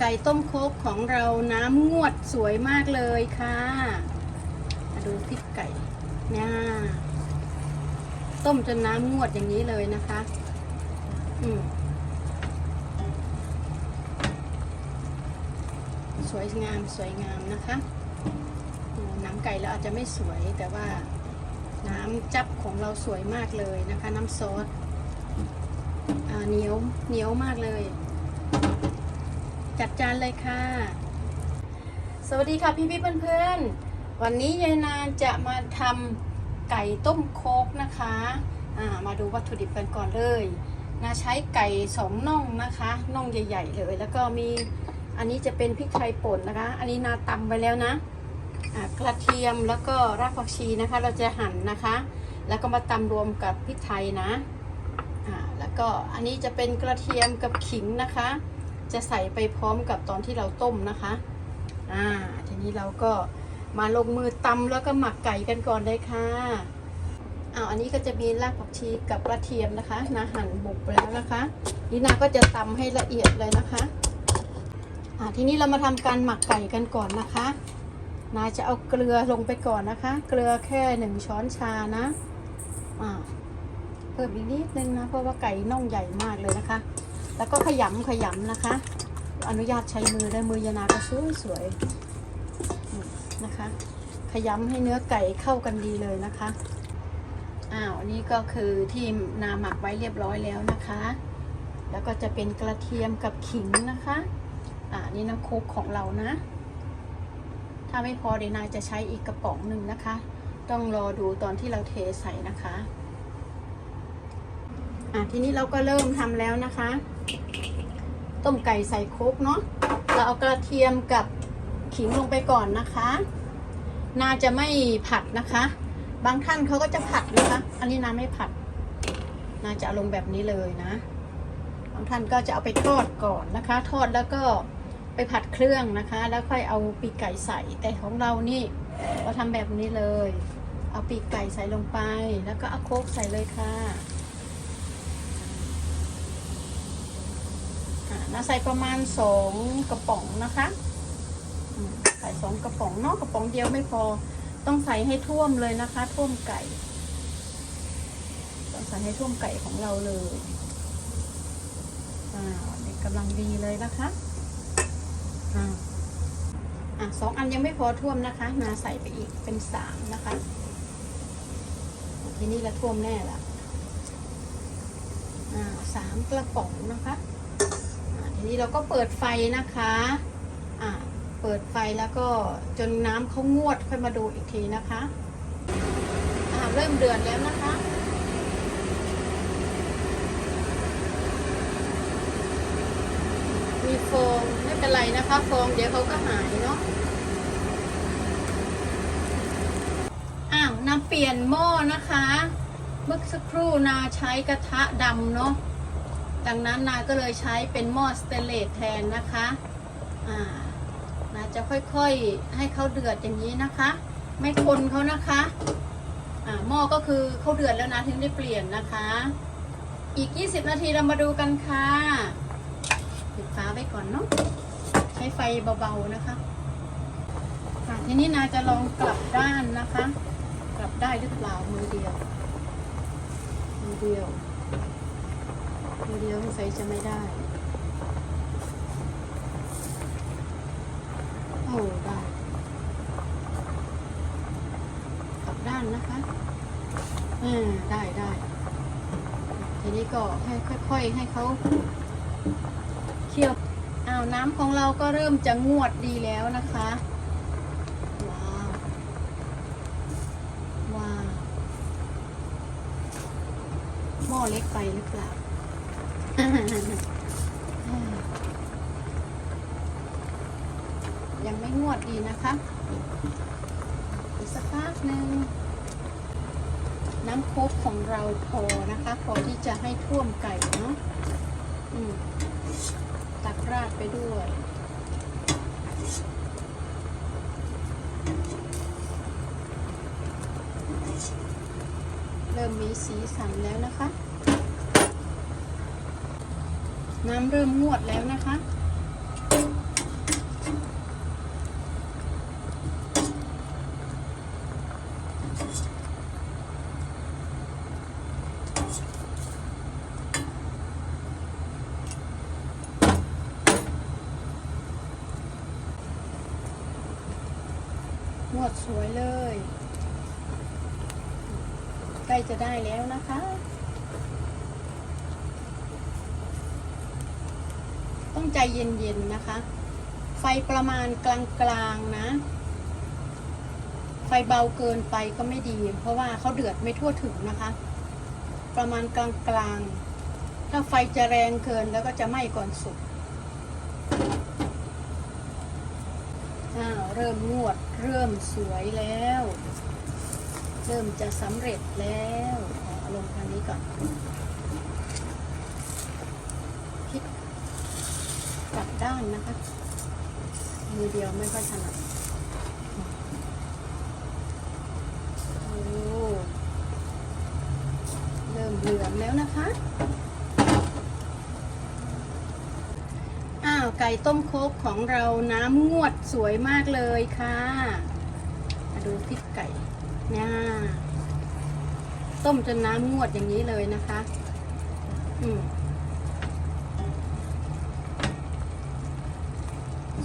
ไก่ต้มโคกของเราน้ำงวดสวยมากเลยค่ะมาดูพริกไก่เนี่ยต้มจนน้ำงวดอย่างนี้เลยนะคะ อืมสวยงามสวยงามนะคะน้ำไก่เราอาจจะไม่สวยแต่ว่าน้ำจับของเราสวยมากเลยนะคะ น้ำซอสเหนียวเหนียวมากเลย จัดจานเลยค่ะ สวัสดีค่ะพี่พี่ๆเพื่อนวันนี้ยายนานจะมาทำไก่ต้มโคกนะคะามาดูวัตถุดิบกันก่อนเลยนาใช้ไก่สองน่องนะคะน่องใหญ่ ๆ เลย แล้วก็มีอันนี้จะเป็นพริกไทยป่นนะคะ อันนี้นาตำไปแล้วนะกระเทียมแล้วก็รากผักชีนะคะ เราจะหั่นนะคะ แล้วก็มาตำรวมกับพริกไทยนะแล้วก็อันนี้จะเป็นกระเทียมกับขิงนะคะ จะใส่ไปพร้อมกับตอนที่เราต้มนะคะ อ่า ทีนี้เราก็มาลงมือตำแล้วก็หมักไก่กันก่อนเลยค่ะอ้าวอันนี้ก็จะมีรากผักชีกับกระเทียมนะคะนาหั่นบุกไปแล้วนะคะ นี่นาก็จะตำให้ละเอียดเลยนะคะอ่าทีนี้เรามาทำการหมักไก่กันก่อนนะคะ นาจะเอาเกลือลงไปก่อนนะคะ เกลือแค่หนึ่งช้อนชานะอ่าเพิ่มอีกนิดนึงนะเพราะว่าไก่น่องใหญ่มากเลยนะคะ แล้วก็ขยำขยำนะคะ อนุญาตใช้มือได้มือยานาก็สวยสวยนะคะ ขยำให้เนื้อไก่เข้ากันดีเลยนะคะอ้าวอันนี้ก็คือที่นาหมักไว้เรียบร้อยแล้วนะคะ แล้วก็จะเป็นกระเทียมกับขิงนะคะอ่านี่น้ำโคกของเรานะ ถ้าไม่พอเดี๋ยวนายจะใช้อีกกระป๋องหนึ่งนะคะ ต้องรอดูตอนที่เราเทใส่นะคะอะทีนี้เราก็เริ่มทำแล้วนะคะ ต้มไก่ใส่โคกเนาะเราเอากระเทียมกับขิงลงไปก่อนนะคะ นาจะไม่ผัดนะคะ บางท่านเขาก็จะผัดนะคะ อันนี้นาไม่ผัด นาจะเอาลงแบบนี้เลยนะ บางท่านก็จะเอาไปทอดก่อนนะคะ ทอดแล้วก็ไปผัดเครื่องนะคะ แล้วค่อยเอาปีกไก่ใส่ แต่ของเรานี่เราทำแบบนี้เลย เอาปีกไก่ใส่ลงไป แล้วก็เอาโคกใส่เลยค่ะ อ่า นาใส่ประมาณสองกระป๋องนะคะใส่สองกระป๋องเนอกกระป๋องเดียวไม่พอ ต้องใส่ให้ท่วมเลยนะคะ ท่วมไก่ ต้องใส่ให้ท่วมไก่ของเราเลยอ่านี่กำลังดีเลยนะคะอ่าอะสองอันยังไม่พอท่วมนะคะนาใส่ไปอีกเป็นสามนะคะ ทีนี้ละท่วมแน่ละอ่าสามกระป๋องนะคะ นี้เราก็เปิดไฟนะคะอ่าเปิดไฟแล้วก็จนน้ำเขางวดค่อยมาดูอีกทีนะคะอ่าเริ่มเดือดแล้วนะคะมีฟองไม่เป็นไรนะคะฟองเดี๋ยวเขาก็หายเนาะอ้าวน้ำเปลี่ยนหม้อนะคะ เมื่อสักครู่นาใช้กระทะดำเนาะ ดังนั้นนาก็เลยใช้เป็นหม้อสเตนเลสแทนนะคะอ่านาจะค่อยๆให้เขาเดือดอย่างนี้นะคะ ไม่คนเขานะคะอ่าหม้อก็คือเขาเดือดแล้วนะถึงได้เปลี่ยนนะคะ อีก 20 นาทีเรามาดูกันค่ะปิดฟ้าไว้ก่อนเนาะใช้ไฟเบาๆนะคะค่ะทีนี้นาจะลองกลับด้านนะคะ กลับได้หรือเปล่ามือเดียวมือเดียว มือเดียวสงสัยจะไม่ได้ โอ้ได้กลับด้านนะคะอืมได้ได้ทีนี้ก็ให้ค่อยๆให้เขาเคี่ยวอ้าวน้ำของเราก็เริ่มจะงวดดีแล้วนะคะว้าวว้าวหม้อเล็กไปหรือเปล่า ยังไม่งวดดีนะคะอีกสักพักหนึ่งน้ำโคกของเราพอนะคะ พอที่จะให้ท่วมไก่เนาะตักราดไปด้วยเริ่มมีสีสันแล้วนะคะ น้ำเริ่มงวดแล้วนะคะ งวดสวยเลย ใกล้จะได้แล้วนะคะ ต้องใจเย็นๆนะคะ ไฟประมาณกลางๆนะ ไฟเบาเกินไปก็ไม่ดี เพราะว่าเขาเดือดไม่ทั่วถึงนะคะ ประมาณกลางๆ ถ้าไฟจะแรงเกินแล้วก็จะไหม้ก่อนสุกอ้าวเริ่มงวดเริ่มสวยแล้ว เริ่มจะสำเร็จแล้วอลงทางนี้ก่อนพลิก กลับด้านนะคะ มือเดียวไม่ค่อยถนัดโอ้เริ่มเหลืองแล้วนะคะ อ้าว ไก่ต้มโคกของเราน้ำงวดสวยมากเลยค่ะมาดูพริกไก่เนี่ยต้มจนน้ำงวดอย่างนี้เลยนะคะ อืม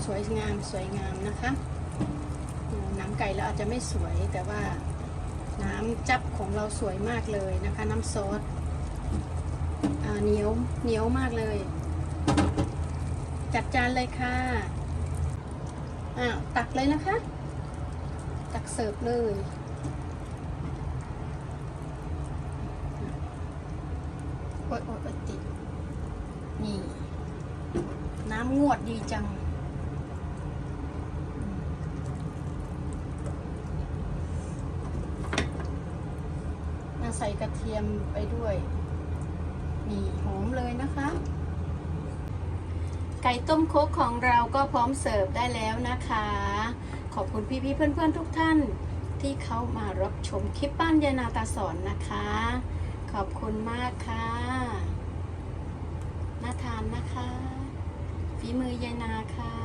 สวยงามสวยงามนะคะ น้ำไก่เราอาจจะไม่สวยแต่ว่าน้ำจับของเราสวยมากเลยนะคะ น้ำซอสอ่าเหนียวเหนียวมากเลย จัดจานเลยค่ะอ้าวตักเลยนะคะ ตักเสิร์ฟเลยโอ๊ยโอ๊ยโอ๊ยติดนี่ น้ำงวดดีจัง มา ใส่กระเทียมไปด้วยนี่หอมเลยนะคะ ไก่ต้มโคกของเราก็พร้อมเสิร์ฟได้แล้วนะคะ ขอบคุณพี่ๆเพื่อนๆทุกท่านที่เข้ามารับชมคลิปบ้านยานาตาสอนนะคะ ขอบคุณมากค่ะน่าทานนะคะฝีมือยายนาค่ะ